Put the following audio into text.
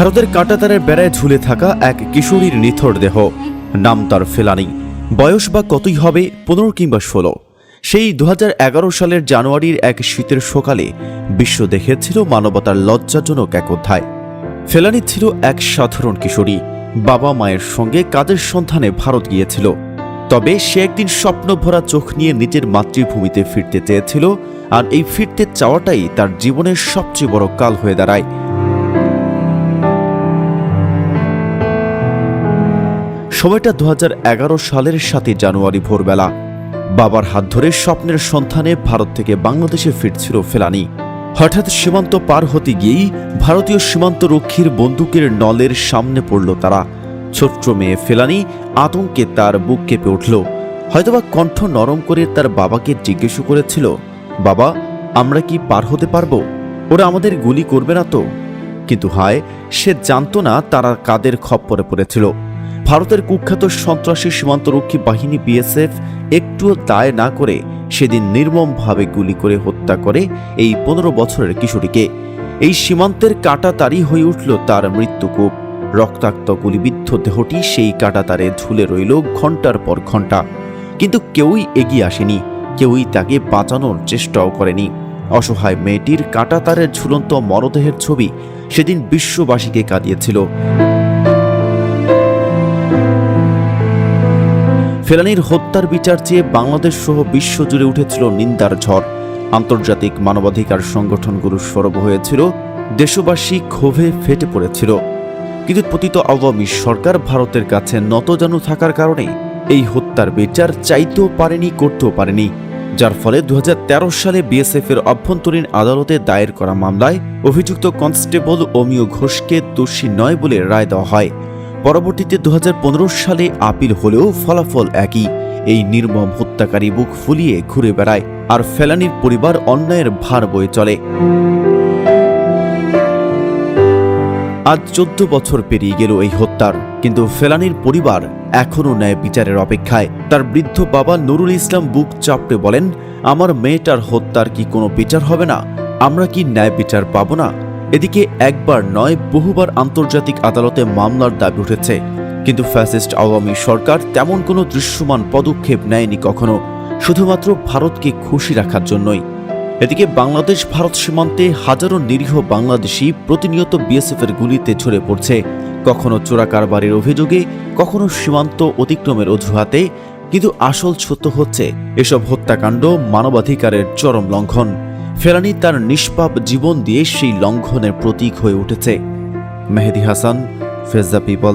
ভারতের কাঁটাতারের বেড়ায় ঝুলে থাকা এক কিশোরীর নিথর দেহ। নাম তার ফেলানি। বয়স বা কতই হবে, পনেরো কিংবা ষোলো। সেই দু হাজার এগারো সালের জানুয়ারির এক শীতের সকালে বিশ্ব দেখেছিল মানবতার লজ্জাজনক এক অধ্যায়। ফেলানি ছিল এক সাধারণ কিশোরী। বাবা মায়ের সঙ্গে কাজের সন্ধানে ভারত গিয়েছিল। তবে সে একদিন স্বপ্নভরা চোখ নিয়ে নিজের মাতৃভূমিতে ফিরতে চেয়েছিল আর এই ফিরতে চাওয়াটাই তার জীবনের সবচেয়ে বড় কাল হয়ে দাঁড়ায়। সময়টা দু হাজার এগারো সালের সাতই জানুয়ারি ভোরবেলা। বাবার হাত ধরে স্বপ্নের সন্ধানে ভারত থেকে বাংলাদেশে ফিরছিল ফেলানি। হঠাৎ সীমান্ত পার হতে গিয়েই ভারতীয় সীমান্ত রক্ষীর বন্দুকের নলের সামনে পড়ল তারা। ছোট্ট মেয়ে ফেলানি আতঙ্কে তার বুক কেঁপে উঠল। হয়তোবা কণ্ঠ নরম করে তার বাবাকে জিজ্ঞেস করেছিল, বাবা, আমরা কি পার হতে পারব? ওরা আমাদের গুলি করবে না তো? কিন্তু হায়, সে জানতো না তারা কাদের খপ্পরে পড়েছিল। ভারতের কুখ্যাত সন্ত্রাসী সীমান্তরক্ষী বাহিনী বিএসএফ একটুও দায় না করে সেদিন নির্মমভাবে গুলি করে হত্যা করে এই পনেরো বছরের কিশোরীকে। এই সীমান্তের কাটা তারি হয়ে উঠল তার মৃত্যুকূপ রক্তাক্ত গুলিবিদ্ধ দেহটি সেই কাটা তারে ঝুলে রইল ঘণ্টার পর ঘণ্টা কিন্তু কেউই এগিয়ে আসেনি, কেউই তাকে বাঁচানোর চেষ্টাও করেনি। অসহায় মেয়েটির কাটা তারের ঝুলন্ত মরদেহের ছবি সেদিন বিশ্ববাসীকে কাঁদিয়েছিল। ফেলানির হত্যার বিচার চেয়ে বাংলাদেশ সহ বিশ্বজুড়ে উঠেছিল নিন্দার ঝড়। আন্তর্জাতিক মানবাধিকার সংগঠনগুলো সরব হয়েছিল, দেশবাসী ক্ষোভে ফেটে পড়েছিল। কিন্তু পতিত আওয়ামী সরকার ভারতের কাছে নতজানু থাকার কারণে এই হত্যার বিচার চাইতেও পারেনি, করতেও পারেনি, যার ফলে দু হাজার তেরো সালে বিএসএফ এর অভ্যন্তরীণ আদালতে দায়ের করা মামলায় অভিযুক্ত কনস্টেবল অমিয় ঘোষকে দোষী নয় বলে রায় দেওয়া হয়। পরবর্তীতে দু হাজার পনেরো সালে আপিল হলেও ফলাফল একই। এই নির্মম হত্যাকারী বুক ফুলিয়ে ঘুরে বেড়ায় আর ফেলানির পরিবার অন্যায়ের ভার বয়ে চলে। আজ চোদ্দ বছর পেরিয়ে গেল এই হত্যার, কিন্তু ফেলানির পরিবার এখনও ন্যায় বিচারের অপেক্ষায়। তার বৃদ্ধ বাবা নুরুল ইসলাম বুক চাপড়ে বলেন, আমার মেয়েটার হত্যার কি কোনো বিচার হবে না? আমরা কি ন্যায় বিচার পাবো না? এদিকে একবার নয়, বহুবার আন্তর্জাতিক আদালতে মামলার দাবি উঠেছে। কিন্তু ফ্যাসিস্ট আওয়ামী সরকার তেমন কোনো দৃশ্যমান পদক্ষেপ নেয়নি কখনো। শুধুমাত্র ভারতকে খুশি রাখার জন্যই। এদিকে বাংলাদেশ ভারত সীমান্তে হাজারো নিরীহ বাংলাদেশি প্রতিনিয়ত বিএসএফের গুলিতে ঝরে পড়ছে। কখনো চোরা কারবারের অভিযোগে, কখনো সীমান্ত অতিক্রমের অজুহাতে। কিন্তু আসল সত্য হচ্ছে, এসব হত্যাকাণ্ড মানবাধিকারের চরম লঙ্ঘন। ফেরানি তার নিষ্পাপ জীবন দিয়ে সেই লঙ্ঘনের প্রতীক হয়ে উঠেছে। Mehedi Hasan face the people.